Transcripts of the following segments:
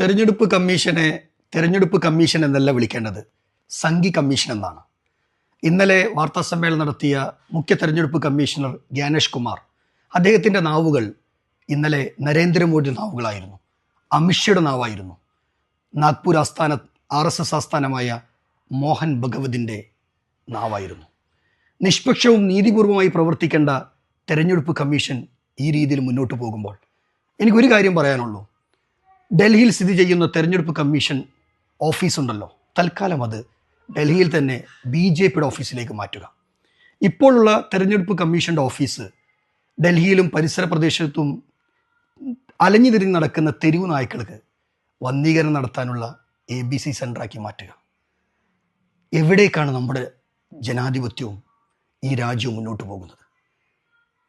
തെരഞ്ഞെടുപ്പ് കമ്മീഷനെ തെരഞ്ഞെടുപ്പ് കമ്മീഷൻ എന്നല്ല വിളിക്കേണ്ടത് സംഘി കമ്മീഷൻ എന്നാണ്. ഇന്നലെ വാർത്താ സമ്മേളനം നടത്തിയ മുഖ്യ തെരഞ്ഞെടുപ്പ് കമ്മീഷണർ ജ്ഞാനേഷ് കുമാർ അദ്ദേഹത്തിന്റെ നാവുകൾ ഇന്നലെ നരേന്ദ്രമോദി നാവുകളായിരുന്നു. അമിത്ഷയുടെ നാവായിരുന്നു. നാഗ്പൂർ ആസ്ഥാന ആർ എസ് എസ് ആസ്ഥാനമായ മോഹൻ ഭഗവതിന്റെ നാവായിരുന്നു. നിഷ്പക്ഷവും നീതിപൂർവമായി പ്രവർത്തിക്കേണ്ട തെരഞ്ഞെടുപ്പ് കമ്മീഷൻ ഈ രീതിയിൽ മുന്നോട്ട് പോകുമ്പോൾ എനിക്കൊരു കാര്യം പറയാനുള്ളൂ. ഡൽഹിയിൽ സ്ഥിതി ചെയ്യുന്ന തെരഞ്ഞെടുപ്പ് കമ്മീഷൻ ഓഫീസുണ്ടല്ലോ തൽക്കാലം അത് ഡൽഹിയിൽ തന്നെ ബി ജെ പിയുടെ ഓഫീസിലേക്ക് മാറ്റുക. ഇപ്പോഴുള്ള തെരഞ്ഞെടുപ്പ് കമ്മീഷന്റെ ഓഫീസ് ഡൽഹിയിലും പരിസര പ്രദേശത്തും അലഞ്ഞു തിരിഞ്ഞ് നടക്കുന്ന തെരുവ് നായ്ക്കൾക്ക് വന്ധീകരണം നടത്താനുള്ള എ ബി സി സെന്ററാക്കി മാറ്റുക. എവിടേക്കാണ് നമ്മുടെ ജനാധിപത്യവും ഈ രാജ്യവും മുന്നോട്ട് പോകുന്നത്?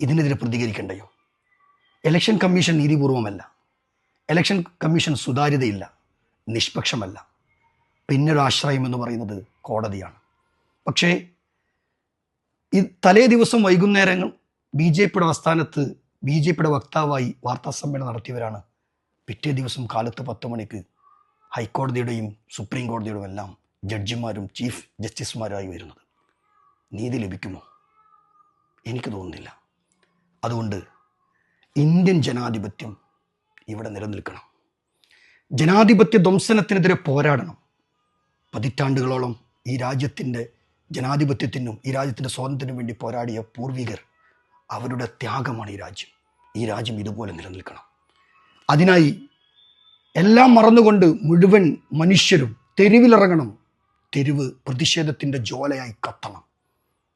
ഇതിനെതിരെ പ്രതികരിക്കണ്ടയോ? ഇലക്ഷൻ കമ്മീഷൻ നീതിപൂർവമല്ല ഇലക്ഷൻ കമ്മീഷൻ സുതാര്യതയില്ല നിഷ്പക്ഷമല്ല. പിന്നൊരു ആശ്രയം എന്ന് പറയുന്നത് കോടതിയാണ്. പക്ഷേ ഈ തലേ ദിവസം വൈകുന്നേരങ്ങൾ ബി ജെ പിയുടെ ആസ്ഥാനത്ത് ബി ജെ പിയുടെ വക്താവായി വാർത്താ സമ്മേളനം നടത്തിയവരാണ് പിറ്റേ ദിവസം കാലത്ത് പത്ത് മണിക്ക് ഹൈക്കോടതിയുടെയും സുപ്രീം കോടതിയുടെയും എല്ലാം ജഡ്ജിമാരും ചീഫ് ജസ്റ്റിസുമാരായി വരുന്നത്. നീതി ലഭിക്കുമോ? എനിക്ക് തോന്നുന്നില്ല. അതുകൊണ്ട് ഇന്ത്യൻ ജനാധിപത്യം ഇവിടെ നിലനിൽക്കണം. ജനാധിപത്യ ധ്വംസനത്തിനെതിരെ പോരാടണം. പതിറ്റാണ്ടുകളോളം ഈ രാജ്യത്തിന്റെ ജനാധിപത്യത്തിനും ഈ രാജ്യത്തിന്റെ സ്വാതന്ത്ര്യത്തിനും വേണ്ടി പോരാടിയ പൂർവികർ അവരുടെ ത്യാഗമാണ് ഈ രാജ്യം. ഈ രാജ്യം ഇതുപോലെ നിലനിൽക്കണം. അതിനായി എല്ലാം മറന്നുകൊണ്ട് മുഴുവൻ മനുഷ്യരും തെരുവിലിറങ്ങണം. തെരുവ് പ്രതിഷേധത്തിന്റെ ജോലയായി കത്തണം.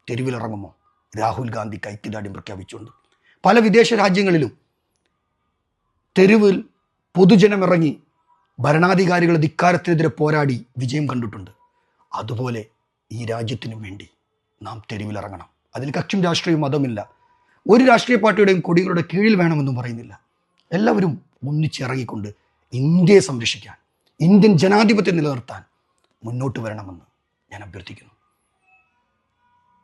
തെരുവിലിറങ്ങുമോ? രാഹുൽ ഗാന്ധി ഐക്യദാർഢ്യം പ്രഖ്യാപിച്ചുകൊണ്ട്. പല വിദേശ രാജ്യങ്ങളിലും തെരുവിൽ പൊതുജനമിറങ്ങി ഭരണാധികാരികളുടെ ധിക്കാരത്തിനെതിരെ പോരാടി വിജയം കണ്ടിട്ടുണ്ട്. അതുപോലെ ഈ രാജ്യത്തിനു വേണ്ടി നാം തെരുവിലിറങ്ങണം. അതിൽ കക്ഷിയും രാഷ്ട്രീയവും മതമില്ല ഒരു രാഷ്ട്രീയ പാർട്ടിയുടെയും കൊടികളുടെ കീഴിൽ വേണമെന്നും പറയുന്നില്ല. എല്ലാവരും ഒന്നിച്ചിറങ്ങിക്കൊണ്ട് ഇന്ത്യയെ സംരക്ഷിക്കാൻ ഇന്ത്യൻ ജനാധിപത്യം നിലനിർത്താൻ മുന്നോട്ട് വരണമെന്ന് ഞാൻ അഭ്യർത്ഥിക്കുന്നു.